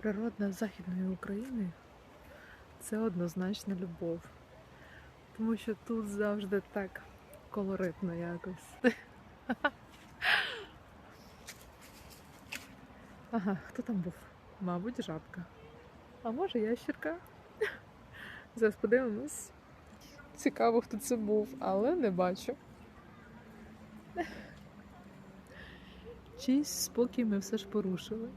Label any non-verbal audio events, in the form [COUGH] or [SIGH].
Природна Західної України це однозначно любов. Тому що тут завжди так колоритно якось. [LAUGHS] Ага, хто там був? Мабуть, жабка. А може ящерка? [LAUGHS] Зараз подивимось. Цікаво, хто це був, але не бачу. [LAUGHS] Чийсь спокій ми все ж порушили.